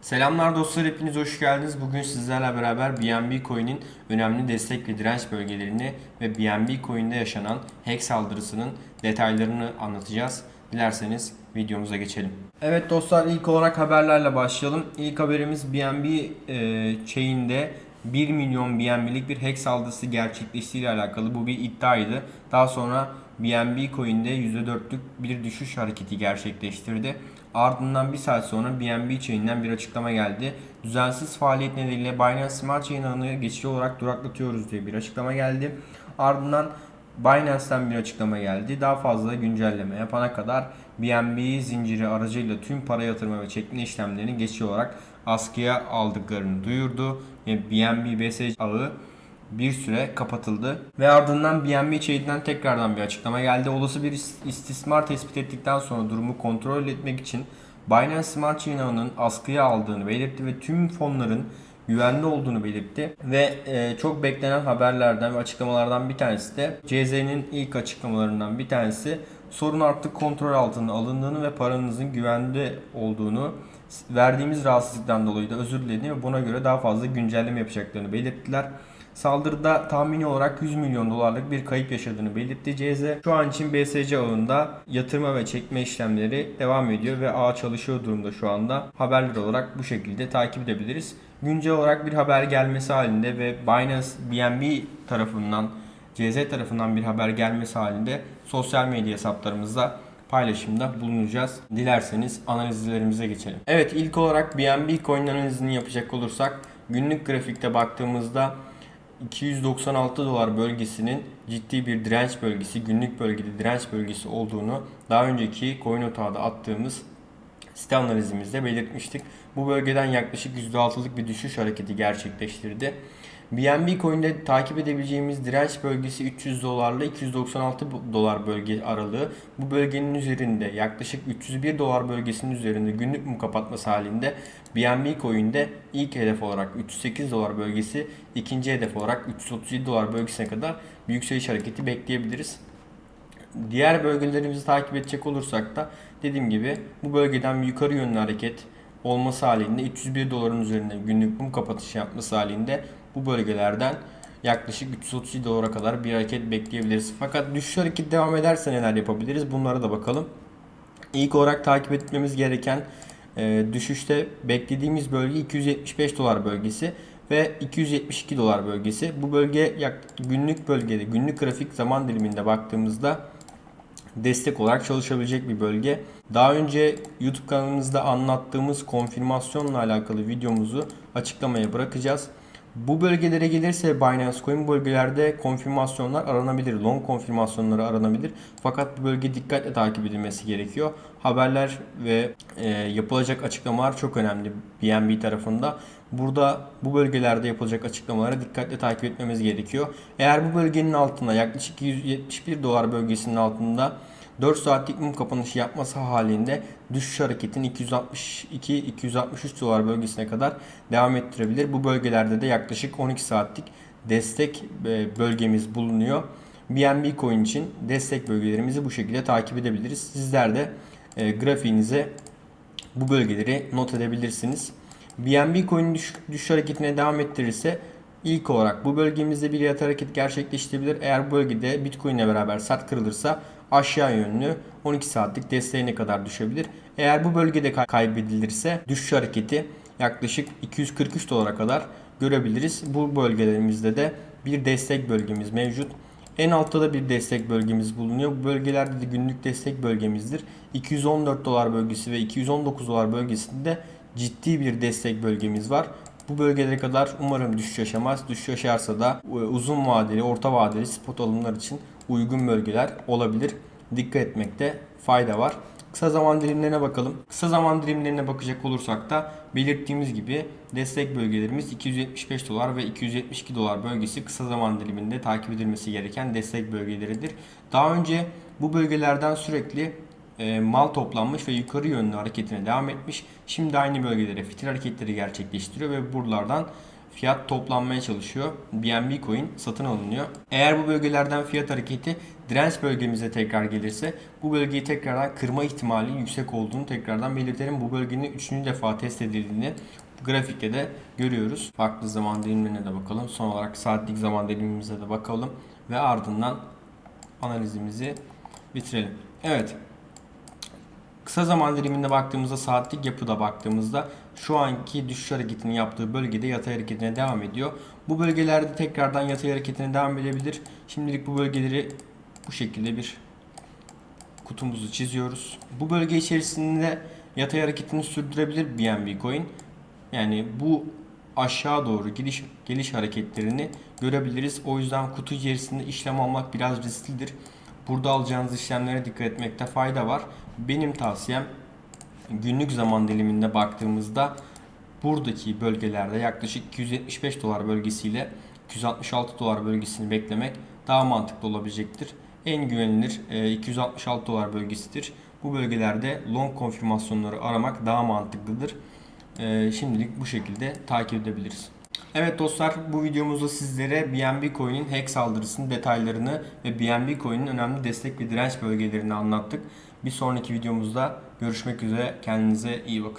Selamlar dostlar hepiniz hoş geldiniz. Bugün sizlerle beraber BNB Coin'in önemli destek ve direnç bölgelerini ve BNB Coin'de yaşanan hack saldırısının detaylarını anlatacağız. Dilerseniz videomuza geçelim. Evet dostlar ilk olarak haberlerle başlayalım. İlk haberimiz BNB e, chain'de 1 milyon BNB'lik bir hack saldırısı gerçekleştiği ile alakalı. Bu bir iddiaydı. Daha sonra BNB Coin'de %4'lük bir düşüş hareketi gerçekleştirdi. Ardından bir saat sonra BNB Chain'den bir açıklama geldi. Düzensiz faaliyet nedeniyle Binance Smart Chain ağını geçici olarak duraklatıyoruz diye bir açıklama geldi. Ardından Binance'ten bir açıklama geldi. Daha fazla güncelleme yapana kadar BNB zinciri aracıyla tüm para yatırma ve çekme işlemlerini geçici olarak askıya aldıklarını duyurdu. BNB BSC ağı bir süre kapatıldı ve ardından BNB Chain'den tekrardan bir açıklama geldi. Olası bir istismar tespit ettikten sonra durumu kontrol etmek için Binance Smart Chain askıya aldığını belirtti ve tüm fonların güvende olduğunu belirtti ve e, çok beklenen haberlerden ve açıklamalardan bir tanesi de CZ'nin ilk açıklamalarından bir tanesi sorun artık kontrol altına alındığını ve paranızın güvende olduğunu verdiğimiz rahatsızlıktan dolayı da özür dilediğini ve buna göre daha fazla güncelleme yapacaklarını belirttiler. Saldırıda tahmini olarak 100 milyon dolarlık bir kayıp yaşadığını belirtti CZ. Şu an için BSC ağında yatırma ve çekme işlemleri devam ediyor ve ağ çalışıyor durumda şu anda. Haberler olarak bu şekilde takip edebiliriz. Güncel olarak bir haber gelmesi halinde ve Binance BNB tarafından CZ tarafından bir haber gelmesi halinde sosyal medya hesaplarımızda paylaşımda bulunacağız. Dilerseniz analizlerimize geçelim. Evet ilk olarak BNB coin analizini yapacak olursak günlük grafikte baktığımızda 296 dolar bölgesinin ciddi bir direnç bölgesi, günlük bölgede direnç bölgesi olduğunu daha önceki coin otağda attığımız site analizimizde belirtmiştik. Bu bölgeden yaklaşık %6'lık bir düşüş hareketi gerçekleştirdi. BNB Coin'de takip edebileceğimiz direnç bölgesi 300 dolarla 296 dolar bölge aralığı. Bu bölgenin üzerinde yaklaşık 301 dolar bölgesinin üzerinde günlük mum kapatması halinde BNB Coin'de ilk hedef olarak 308 dolar bölgesi, ikinci hedef olarak 337 dolar bölgesine kadar bir yükseliş hareketi bekleyebiliriz. Diğer bölgelerimizi takip edecek olursak da dediğim gibi bu bölgeden yukarı yönlü hareket olması halinde 301 doların üzerinde günlük mum kapatışı yapması halinde bu bölgelerden yaklaşık 337 dolara kadar bir hareket bekleyebiliriz. Fakat düşüş hareketi devam ederse neler yapabiliriz? Bunlara da bakalım. İlk olarak takip etmemiz gereken e, düşüşte beklediğimiz bölge 275 dolar bölgesi ve 272 dolar bölgesi. Bu bölge günlük bölgede, günlük grafik zaman diliminde baktığımızda destek olarak çalışabilecek bir bölge. Daha önce YouTube kanalımızda anlattığımız konfirmasyonla alakalı videomuzu açıklamaya bırakacağız. Bu bölgelere gelirse Binance Coin bölgelerde konfirmasyonlar aranabilir. Long konfirmasyonları aranabilir. Fakat bu bölge dikkatle takip edilmesi gerekiyor. Haberler ve e, yapılacak açıklamalar çok önemli BNB tarafında. Burada bu bölgelerde yapılacak açıklamalara dikkatle takip etmemiz gerekiyor. Eğer bu bölgenin altında yaklaşık 171 dolar bölgesinin altında 4 saatlik mum kapanışı yapması halinde düşüş hareketini 262-263 dolar bölgesine kadar devam ettirebilir. Bu bölgelerde de yaklaşık 12 saatlik destek e, bölgemiz bulunuyor. BNB coin için destek bölgelerimizi bu şekilde takip edebiliriz. Sizler de e, grafiğinize bu bölgeleri not edebilirsiniz. BNB coin düş, düşüş hareketine devam ettirirse ilk olarak bu bölgemizde bir yatay hareket gerçekleştirebilir. Eğer bu bölgede Bitcoin ile beraber sert kırılırsa aşağı yönlü 12 saatlik desteğine kadar düşebilir. Eğer bu bölgede kaybedilirse düşüş hareketi yaklaşık 243 dolara kadar görebiliriz. Bu bölgelerimizde de bir destek bölgemiz mevcut. En altta da bir destek bölgemiz bulunuyor. Bu bölgelerde de günlük destek bölgemizdir. 214 dolar bölgesi ve 219 dolar bölgesinde ciddi bir destek bölgemiz var. Bu bölgelere kadar umarım düşüş yaşamaz. Düşüş yaşarsa da e, uzun vadeli, orta vadeli spot alımlar için uygun bölgeler olabilir. Dikkat etmekte fayda var. Kısa zaman dilimlerine bakalım. Kısa zaman dilimlerine bakacak olursak da belirttiğimiz gibi destek bölgelerimiz 275 dolar ve 272 dolar bölgesi kısa zaman diliminde takip edilmesi gereken destek bölgeleridir. Daha önce bu bölgelerden sürekli e, mal toplanmış ve yukarı yönlü hareketine devam etmiş. Şimdi aynı bölgelere fitil hareketleri gerçekleştiriyor ve buralardan fiyat toplanmaya çalışıyor. BNB coin satın alınıyor. Eğer bu bölgelerden fiyat hareketi direnç bölgemize tekrar gelirse bu bölgeyi tekrardan kırma ihtimali yüksek olduğunu tekrardan belirtelim. Bu bölgenin 3. defa test edildiğini grafikte de görüyoruz. Farklı zaman dilimlerine de bakalım. Son olarak saatlik zaman dilimimize de bakalım ve ardından analizimizi bitirelim. Evet. Kısa zaman diliminde baktığımızda saatlik yapıda baktığımızda şu anki düşüş hareketini yaptığı bölgede yatay hareketine devam ediyor. Bu bölgelerde tekrardan yatay hareketine devam edebilir. Şimdilik bu bölgeleri bu şekilde bir kutumuzu çiziyoruz. Bu bölge içerisinde yatay hareketini sürdürebilir BNB coin. Yani bu aşağı doğru geliş geliş hareketlerini görebiliriz. O yüzden kutu içerisinde işlem almak biraz risklidir. Burada alacağınız işlemlere dikkat etmekte fayda var. Benim tavsiyem günlük zaman diliminde baktığımızda buradaki bölgelerde yaklaşık 275 dolar bölgesiyle 266 dolar bölgesini beklemek daha mantıklı olabilecektir. En güvenilir e, 266 dolar bölgesidir. Bu bölgelerde long konfirmasyonları aramak daha mantıklıdır. E, Şimdilik bu şekilde takip edebiliriz. Evet dostlar bu videomuzda sizlere BNB Coin'in hack saldırısının detaylarını ve BNB Coin'in önemli destek ve direnç bölgelerini anlattık. Bir sonraki videomuzda görüşmek üzere. Kendinize iyi bakın.